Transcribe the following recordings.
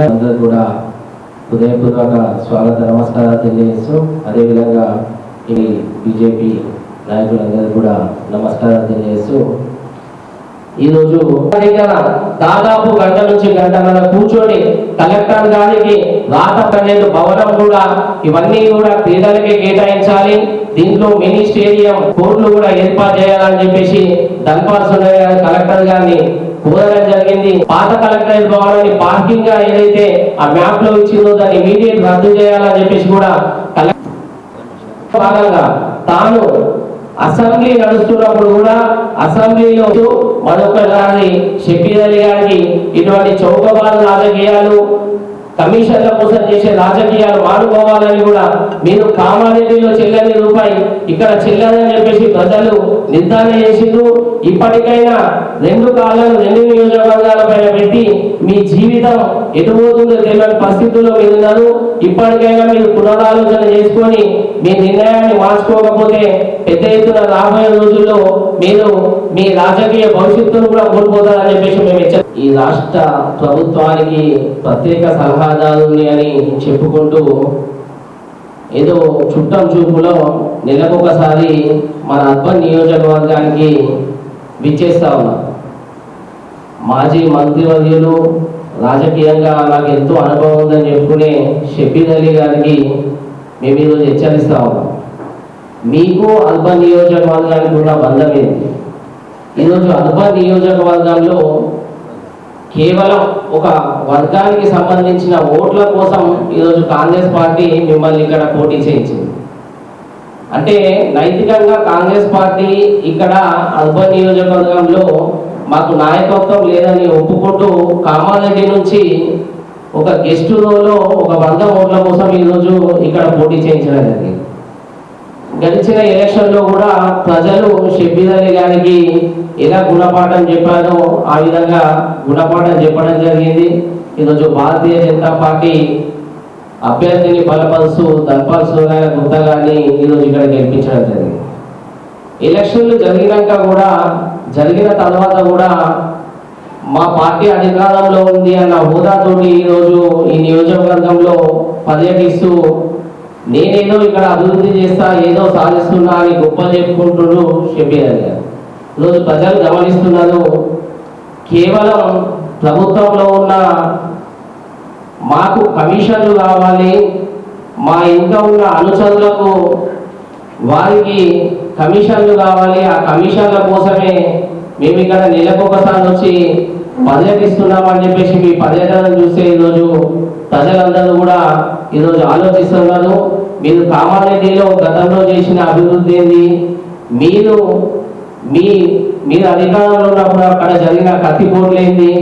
అందరూ కూడా హృదయపూర్వక స్వాగత నమస్కారాలు తెలియజేస్తూ అదేవిధంగా ఈ బీజేపీ నాయకులందరూ కూడా నమస్కారాలు తెలియజేస్తూ ఈరోజు దాదాపు గంట నుంచి గంటన్నర కూర్చొని కలెక్టర్ గారికి రాత పన్నెండు భవనం కూడా ఇవన్నీ కూడా క్రీడలకే కేటాయించాలి. దీంట్లో మినీ స్టేడియం కోర్టులు కూడా ఏర్పాటు చేయాలని చెప్పేసి ధన్పాల్ కలెక్టర్ గారిని కోరడం జరిగింది. పాత కలెక్టరేట్ భవనాన్ని పార్కింగ్గా ఏదైతే ఆ మ్యాప్లో ఇచ్చిందో దాన్ని ఇమీడియట్ రద్దు చేయాలని చెప్పేసి కూడా భాగంగా తాను అసెంబ్లీ నడుస్తున్నప్పుడు కూడా అసెంబ్లీలో మరొకసారి షబీర్ అలీ గారికి ఇటువంటి చౌకబాలు రాజకీయాలు కమిషన్ల కోసం చేసే రాజకీయాలు మానుకోవాలని కూడా మీరు కామారెడ్డిలో చెల్లని రూపాయి ఇక్కడ చెల్లదని చెప్పేసి ప్రజలు నిర్ధారణ చేసిండ్రు. ఇప్పటికైనా రెండు కాలాలు రెండు నియోజకవర్గాల పైన పెట్టి మీ జీవితం ఎటుపోతుందో తెలియని పరిస్థితుల్లో మీరు ఇప్పటికైనా మీరు పునరాలోచన చేసుకొని మీ నిర్ణయాన్ని మార్చుకోకపోతే పెద్ద ఎత్తున రాబోయే రోజుల్లో మీరు మీ రాజకీయ భవిష్యత్తును కూడా కోల్పోతారని చెప్పేసి మేము హెచ్చరి ఈ రాష్ట్ర ప్రభుత్వానికి ప్రత్యేక సలహాదారుని అని చెప్పుకుంటూ ఏదో చుట్టం చూపులో నెలకొకసారి మన అర్బన్ నియోజకవర్గానికి విచ్చేస్తా ఉన్నాం మాజీ మంత్రివర్యులు రాజకీయంగా నాకు ఎంతో అనుభవం ఉందని చెప్పుకునే షబీర్ అలీ గారికి మేము ఈరోజు హెచ్చరిస్తా ఉన్నాం. మీకు అర్బన్ నియోజకవర్గానికి ఉన్న బంధం ఏంటి? ఈరోజు అర్బన్ నియోజకవర్గంలో కేవలం ఒక వర్గానికి సంబంధించిన ఓట్ల కోసం ఈరోజు కాంగ్రెస్ పార్టీ మిమ్మల్ని ఇక్కడ పోటీ చేయించింది. అంటే నైతికంగా కాంగ్రెస్ పార్టీ ఇక్కడ అర్బన్ నియోజకవర్గంలో మాకు నాయకత్వం లేదని ఒప్పుకుంటూ కామారెడ్డి నుంచి ఒక గెస్ట్ రోలో ఒక వంద ఓట్ల కోసం ఈరోజు ఇక్కడ పోటీ చేయించడం జరిగింది. గడిచిన ఎలక్షన్లో కూడా ప్రజలు షబ్బీర్ అలీ గారికి ఎలా గుణపాఠం చెప్పారో ఆ విధంగా గుణపాఠం చెప్పడం జరిగింది. ఈరోజు భారతీయ జనతా పార్టీ అభ్యర్థిని బలపరుస్తూ దర్పాల్ సూర్య గుప్తా గారిని ఈరోజు ఇక్కడ గెలిపించడం జరిగింది. ఎలక్షన్లు జరిగినాక కూడా జరిగిన తర్వాత కూడా మా పార్టీ అధికారంలో ఉంది అన్న హోదాతోటి ఈరోజు ఈ నియోజకవర్గంలో పర్యటిస్తూ నేనేదో ఇక్కడ అభివృద్ధి చేస్తా ఏదో సాధిస్తున్నా అని గొప్ప చెప్పుకుంటున్నాడు షబీర్ అలీ గారు ఈరోజు ప్రజలు గమనిస్తున్నారు కేవలం ప్రభుత్వంలో ఉన్న మాకు కమిషన్లు కావాలి మా ఇంకా ఉన్న అనుచరులకు వారికి కమిషన్లు కావాలి ఆ కమిషన్ల కోసమే మేము ఇక్కడ నెలకొకసారి వచ్చి పర్యటిస్తున్నామని చెప్పేసి మీ పర్యటన చూస్తే ఈరోజు ప్రజలందరూ కూడా ఈరోజు ఆలోచిస్తున్నారు. మీరు కామారెడ్డిలో గతంలో చేసిన అభివృద్ధి ఏంది? మీరు మీ మీరు అధికారంలో ఉన్నప్పుడు అక్కడ జరిగిన కత్తిపోట్లు ఏంది?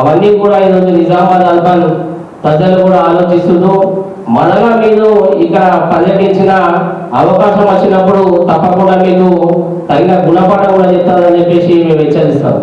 అవన్నీ కూడా ఈరోజు నిజామాబాద్ అర్బన్ ప్రజలు కూడా ఆలోచిస్తున్నారు. మనగా మీరు ఇక్కడ పర్యటించిన అవకాశం వచ్చినప్పుడు తప్పకుండా మీకు తగిన గుణపాఠం కూడా చెప్తారని చెప్పేసి మేము హెచ్చరిస్తాం.